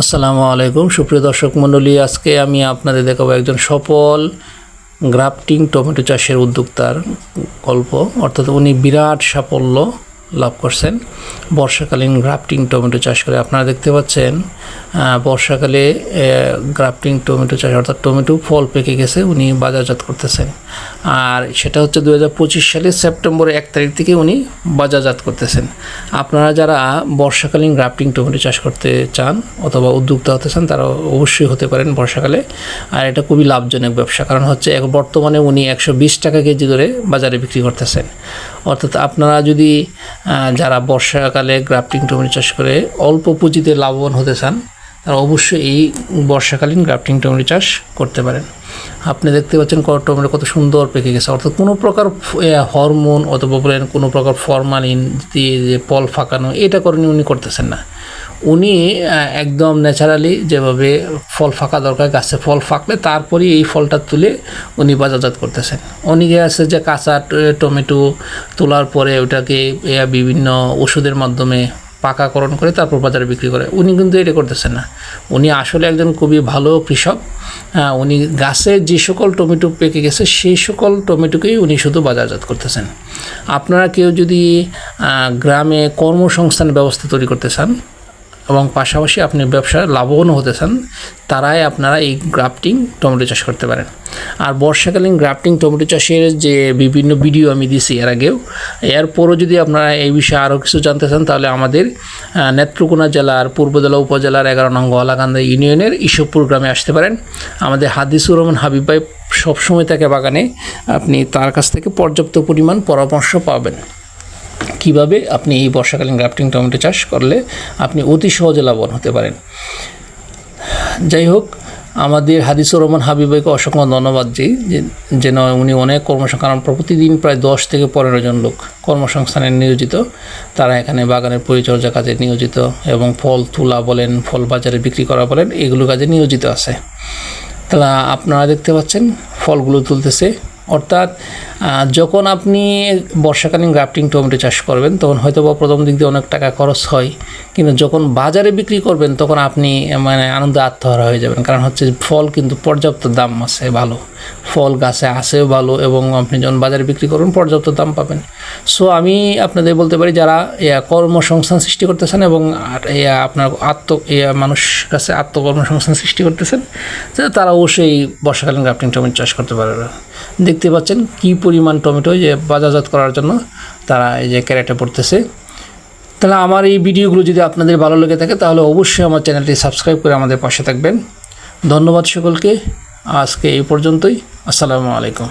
আসসালামু আলাইকুম। সুপ্রিয় দর্শক মণ্ডলী, আজকে আমি আপনাদের দেখাবো একজন সফল গ্রাফটিং টমেটো চাষের উদ্যোক্তার গল্প। অর্থাৎ উনি বিরাট সাফল্য লাভ করছেন। বর্ষাকালীন গ্রাফটিং টমেটো চাষ করে আপনারা দেখতে পাচ্ছেন বর্ষাকালে গ্রাফটিং টমেটো চাষ, অর্থাৎ টমেটো ফল পেকে গেছে, উনি বাজারজাত করতেছেন। আর সেটা হচ্ছে দু হাজার পঁচিশ সালের সেপ্টেম্বরের এক তারিখ থেকে উনি বাজারজাত করতেছেন। আপনারা যারা বর্ষাকালীন গ্রাফটিং টমেটো চাষ করতে চান অথবা উদ্যোক্তা হতে চান, তারা অবশ্যই হতে পারেন বর্ষাকালে। আর এটা খুবই লাভজনক ব্যবসা, কারণ হচ্ছে এক বর্তমানে উনি একশো বিশ টাকা কেজি ধরে বাজারে বিক্রি করতেছেন। অর্থাৎ আপনারা যদি যারা বর্ষাকালে গ্রাফটিং টমেটো চাষ করে অল্প পুঁজিতে লাভবান হতে চান, তারা অবশ্যই এই বর্ষাকালীন গ্রাফটিং টমেটো চাষ করতে পারেন। আপনি দেখতে পাচ্ছেন কত টমেটো কত সুন্দর পেকে গেছে। অর্থাৎ কোনো প্রকার হরমোন অথবা বলেন কোনো প্রকার ফরমালিন দিয়ে যে পল ফাঁকানো, এটা করেন উনি করতেছেন না। উনি একদম ন্যাচারালি যেভাবে ফল ফাঁকা দরকার গাছে ফল ফাঁকলে তারপরে এই ফলটা তুলে উনি বাজারজাত করতেছেন। অনেকে আছে যে কাঁচা টমেটো তোলার পরে ওটাকে বিভিন্ন ওষুধের মাধ্যমে পাকাকরণ করে তারপর বাজারে বিক্রি করে। উনি কিন্তু এটা করতেছেন না। উনি আসলে একজন খুবই ভালো কৃষক। আহ, উনি গাছে যে সকল টমেটো পেকে গেছে সেই সকল টমেটোকেই উনি শুধু বাজারজাত করতেছেন। আপনারা কেউ যদি গ্রামে কর্মসংস্থান ব্যবস্থা তৈরি করতে চান এবং পাশাপাশি আপনি ব্যবসায় লাভবান হতে চান, তারাই আপনারা এই গ্রাফটিং টমেটো চাষ করতে পারেন। আর বর্ষাকালীন গ্রাফটিং টমেটো চাষের যে বিভিন্ন ভিডিও আমি দিছি এর আগেও, এরপরও যদি আপনারা এই বিষয়ে আরও কিছু জানতে চান, তাহলে আমাদের নেত্রকোনা জেলার পূর্বজেলা উপজেলার এগারো নং গোয়ালাকান্দা ইউনিয়নের ইসবপুর গ্রামে আসতে পারেন। আমাদের হাদিসুর রহমান হাবিব ভাই সবসময় থাকে বাগানে আপনি তার কাছ থেকে পর্যাপ্ত পরিমাণ পরামর্শ পাবেন। কীভাবে আপনি এই বর্ষাকালীন গ্রাফটিং টমেটো চাষ করলে আপনি অতি সহজে লাভবান হতে পারেন। যাই হোক, আমাদের হাদিসুর রহমান হাবিবাইকে অসংখ্য ধন্যবাদ যে- যেন উনি অনেক কর্মসংস্থান প্রতিদিন প্রায় দশ থেকে পনেরো জন লোক কর্মসংস্থানে নিয়োজিত। তারা এখানে বাগানের পরিচর্যা কাজে নিয়োজিত এবং ফল তোলা বলেন, ফল বাজারে বিক্রি করা বলেন, এগুলো কাজে নিয়োজিত আছে। তাহলে আপনারা দেখতে পাচ্ছেন, ফলগুলো তুলতেছে। অর্থাৎ যখন আপনি বর্ষাকালীন গ্রাফটিং টমেটো চাষ করবেন, তখন হয়তো বা প্রথম দিক দিয়ে অনেক টাকা খরচ হয়। কিন্তু যখন বাজারে বিক্রি করবেন, তখন আপনি মানে আনন্দে আত্মহারা হয়ে যাবেন। কারণ হচ্ছে ফল কিন্তু পর্যাপ্ত দাম আছে ভালো। ফল গাছে আসেও ভালো এবং আপনি যখন বাজারে বিক্রি করবেন, পর্যাপ্ত দাম পাবেন। সো আমি আপনাদের বলতে পারি, যারা কর্মসংস্থান সৃষ্টি করতেছেন এবং আপনার আত্ম মানুষ কাছে আত্মকর্মসংস্থান সৃষ্টি করতেছেন, তারা অবশ্যই বর্ষাকালীন গ্রাফটিং টমেটো চাষ করতে পারে দেখতে পাচ্ছেন কি পরিমাণ টমেটো যে বাজারজাত করার জন্য তারা এই যে ক্যারেটে পড়তেছে। তাহলে আমার এই ভিডিওগুলো যদি আপনাদের ভালো লেগে থাকে, তাহলে অবশ্যই আমার চ্যানেলটি সাবস্ক্রাইব করে আমাদের পাশে থাকবেন। ধন্যবাদ সকলকে। আজকে এই পর্যন্তই। আসসালামু আলাইকুম।